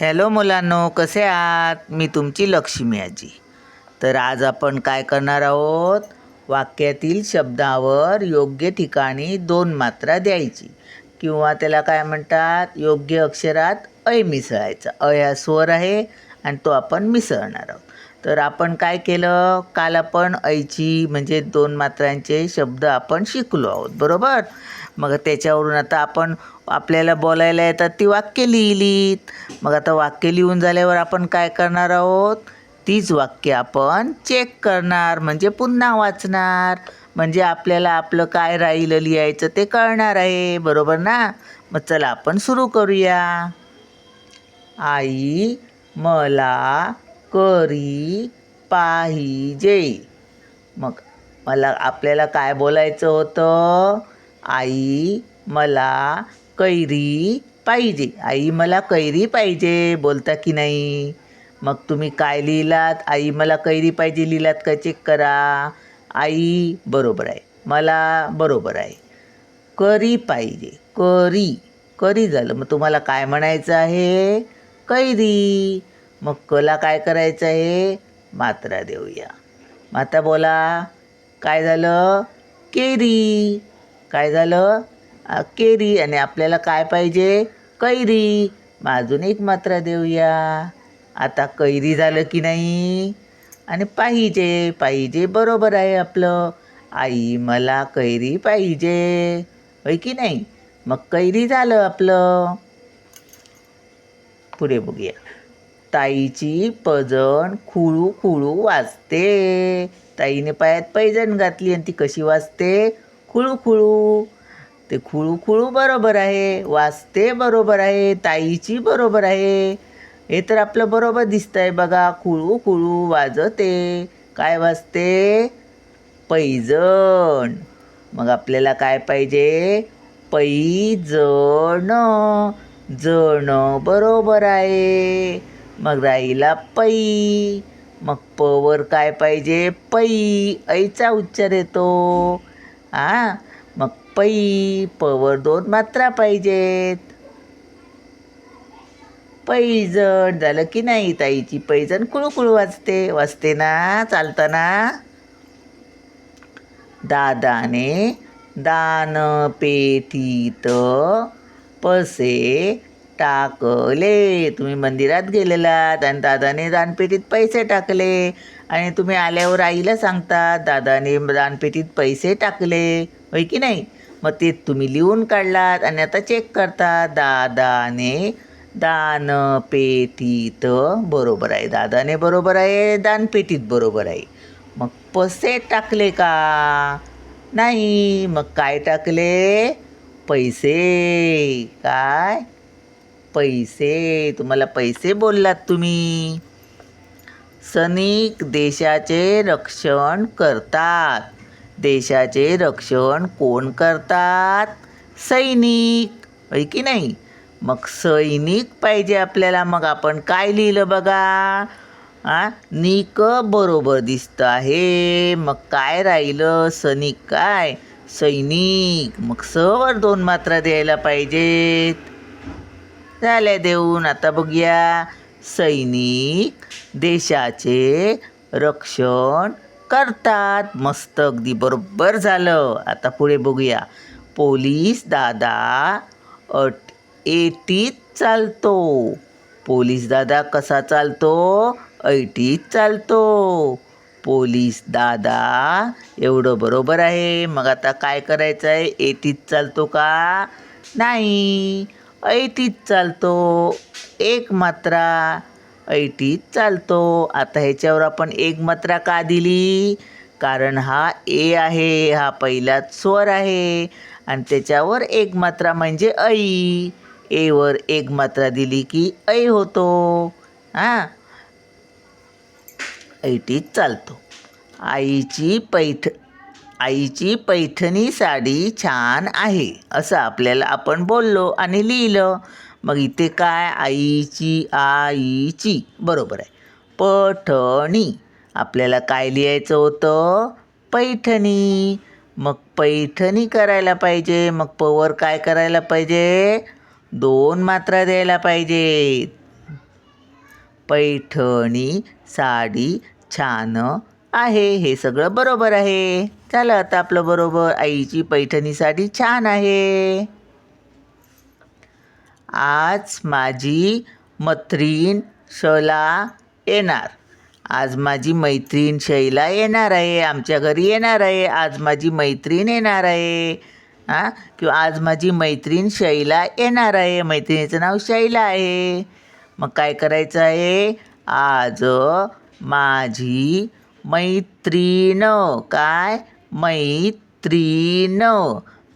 Hello मुलांनो कसे आहात? मी तुमची लक्ष्मी आजी. तर आज आपण काय करणार आहोत? वाक्यातील शब्दावर योग्य ठिकाणी दोन मात्रा द्यायची. किंवा त्याला काय म्हणतात? योग्य अक्षरात अय मिसळायचा. अय हा स्वर आहे आणि तो आपण मिसळणार आहोत. तर आपण काय केलं? काल आपण ऐची म्हणजे दोन मात्रांचे शब्द आपण शिकलो आहोत. बरोबर? मग त्याच्यावरून आता आपण आपल्याला बोलायला येतात ती वाक्य लिहिलीत. मग आता वाक्य लिहून झाल्यावर आपण काय करणार आहोत? तीच वाक्य आपण चेक करणार म्हणजे पुन्हा वाचणार. म्हणजे आपल्याला आपलं काय राहिलं लिहायचं ते कळणार आहे बरोबर ना? मग चला आपण सुरू करूया. आई मला करी पाहिजे. मग मला आपल्याला काय बोलायचं होतं? आई मला कैरी पाहिजे. आई मला कैरी पाहिजे बोलता की नाही. मग तुम्ही काय लिहिलात? आई मला कैरी पाहिजे लिहिलात का? चेक करा. आई बरोबर आहे. मला बरोबर आहे. करी पाहिजे. करी. करी झालं. मग तुम्हाला काय म्हणायचं आहे? कैरी. मग कला काय करायचं आहे? मात्रा देऊया. मग आता बोला काय झालं? केरी. काय झालं? केरी. आणि आपल्याला काय पाहिजे? कैरी. मग अजून एक मात्रा देऊया. आता कैरी झालं की नाही? आणि पाहिजे पाहिजे बरोबर आहे आपलं. आई मला कैरी पाहिजे. होय की नाही? मग कैरी झालं आपलं. पुढे बघूया. ताईची पजण खुळू खुळू वाजते. ताईने पायात पैजण घातली आणि ती कशी वाजते? खुळू खुळू ते खुळू खुळू बरोबर आहे. वाजते बरोबर आहे. ताईची बरोबर आहे. हे तर आपलं बरोबर दिसतंय बघा. खुळू खुळू वाजते. काय वाजते? पैजण. मग आपल्याला काय पाहिजे? पैजण. जण बरोबर आहे. मग राहिला पै. मग पवर काय पाहिजे? पै. ऐचा उच्चार येतो. हा मग पै पवर दोन मात्रा पाहिजेत. पैजण झालं की नाही ताईची? पैजण कुळूकुळू वाजते वाजते ना चालताना. दादाने दान पेटीत पैसे टाकले. तुम्ही मंदिरात गेलेलात आणि दादाने दानपेटीत पैसे टाकले. आणि तुम्ही आल्यावर आईला सांगतात दादाने दानपेटीत पैसे टाकले. होय की नाही? मग ते तुम्ही लिहून काढलात आणि आता चेक करता दादाने दानपेटीत बरोबर आहे. दादाने बरोबर आहे दानपेटीत बरोबर आहे. मग पैसे टाकले का? नाही. मग काय टाकले? पैसे. काय? पैसे तुम्हाला पैसे बोललात तुम्ही. सैनिक देशाचे रक्षण करतात. देशाचे रक्षण कोण करतात? सैनिक. होय की नाही? मग सैनिक पाहिजे आपल्याला. मग आपण काय लिहिलं बघा? आ? निक बरोबर दिसतं आहे. मग काय राहिलं? सैनिक काय? सैनिक. मग सवर दोन मात्रा द्यायला पाहिजेत. झाल्या देऊन. आता बघूया. सैनिक देशाचे रक्षण करतात. मस्त अगदी बरोबर झालं. आता पुढे बघूया. पोलीस दादा अट एटीत चालतो. पोलीस दादा कसा चालतो? ऐटीत चालतो. पोलीस दादा एवढं बरोबर आहे. मग आता काय करायचं आहे एटीत चालतो का? नाही. ऐटीत चालतो. एक मात्रा ऐटीत चालतो. आता ह्याच्यावर आपण एक मात्रा का दिली? कारण हा ए आहे हा पहिलाच स्वर आहे. आणि त्याच्यावर एक मात्रा म्हणजे ऐ. एवर एक मात्रा दिली की ऐ होतो. हां? ऐटीत चालतो. आईची पैठ आईची पैठणी साडी छान आहे असं आपल्याला आपण बोललो आणि लिहिलं. मग इथे काय? आईची आईची. बरोबर आहे. पठणी. आपल्याला काय लिहायचं होतं? पैठणी. मग पैठणी करायला पाहिजे. मग पवर काय करायला पाहिजे? दोन मात्रा द्यायला पाहिजे. पैठणी साडी छान आहे हे सगळं बरोबर आहे. झालं आता आपलं बरोबर आईची पैठणी साडी छान आहे. आज माझी मैत्रीण शला येणार. आज माझी मैत्रीण शैला येणार आहे आमच्या घरी येणार आहे. आज माझी मैत्रीण येणार आहे. हां? किंवा आज माझी मैत्रीण शैला येणार आहे. मैत्रिणीचं नाव शैला आहे. मग काय करायचं आहे? आज माझी मैत्रीण. काय? मैत्रीण.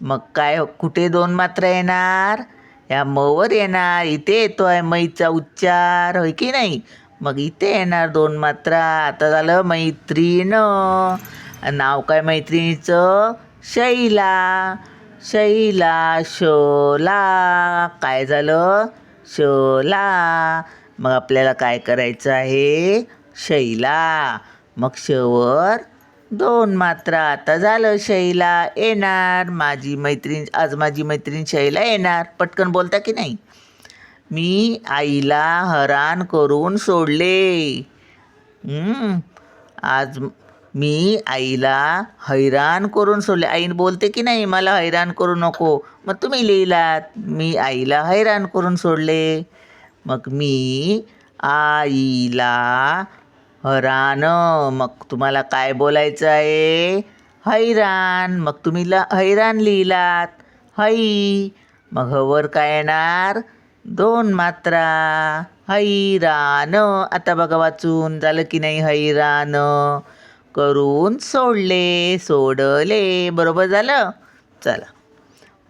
मग काय कुठे दोन मात्र येणार? ह्या मवर येणार इथे येतो आहे मैचा उच्चार होय की नाही? मग इथे येणार दोन मात्रा आता झालं मैत्रीण. नाव काय मैत्रिणीचं? शैला. शैला शोला. काय झालं? शोला. मग आपल्याला काय करायचं आहे? शैला. मग शेवर दोन मात्रा आता झालं शैला येणार. माझी मैत्रीण आज माझी मैत्रीण शैला येणार. पटकन बोलता की नाही? मी आईला हरान करून सोडले. आज मी आईला हैराण करून सोडले. आईन बोलते की नाही मला हैराण करू नको. मग तुम्ही लिहिलात मी आईला हैराण करून सोडले. मग मी आईला हरान मग तुम्हाला काय बोलायचं आहे? हैराण. मग तुम्ही ल हैराण लिहिलात. है. मग हवर काय येणार? दोन मात्रा. हैराण. आता बघा वाचून. झालं की नाही हैराण? करून सोडले. सोडले. बरोबर झालं? चला.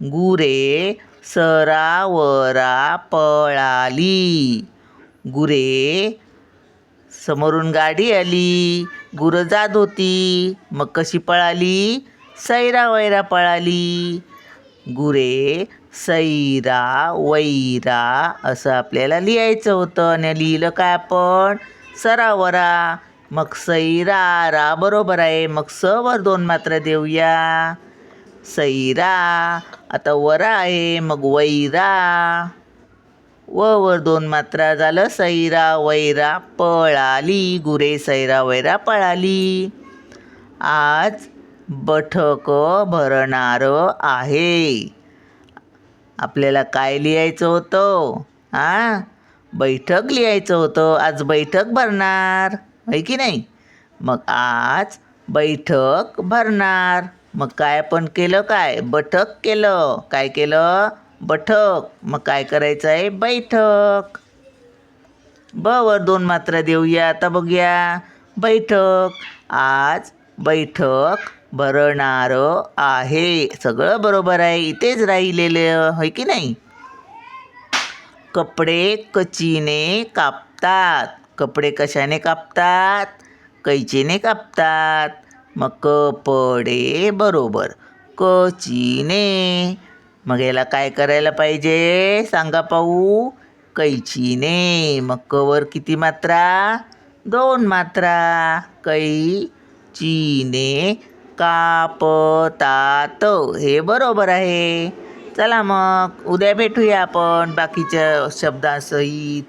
गुरे सरावरा पळाली. गुरे समोरून गाडी आली गुरं जात होती. मग कशी पळाली? सैरा वैरा पळाली. गुरे सैरा वैरा असं आपल्याला लिहायचं होतं आणि लिहिलं काय आपण? सरावरा. मग सैरा रा बरोबर आहे. मग स वर दोन मात्र देऊया. सैरा आता वरा आहे. मग वैरा. व वर दोन मात्रा झालं सैरा वैरा पळाली गुरे सैरा वैरा पळाली. आज बठक भरणार आहे. आपल्याला काय लिहायचं होतं? हां बैठक लिहायचं होतं. आज बैठक भरणार. आहे की नाही? मग आज बैठक भरणार. मग काय आपण केलं काय? बठक केलं. काय केलं? बैठक मग काय करायचं आहे? बैठक. ब वर दोन मात्रा देऊया. आता बघूया. बैठक. आज बैठक भरणार आहे. सगळं बरोबर आहे. इथेच राहिलेलं होय की नाही? कपडे कचीने कापतात. कपडे कशाने कापतात? कैचीने कापतात. मग कपडे बरोबर. कचीने. मग याला काय करायला पाहिजे? सांगा पाहू. कैचीने. मग कवर किती मात्रा? दोन मात्रा. कैचीने कापतात. हे बरोबर आहे. चला मग उद्या भेटूया आपण बाकीच्या शब्दासहित.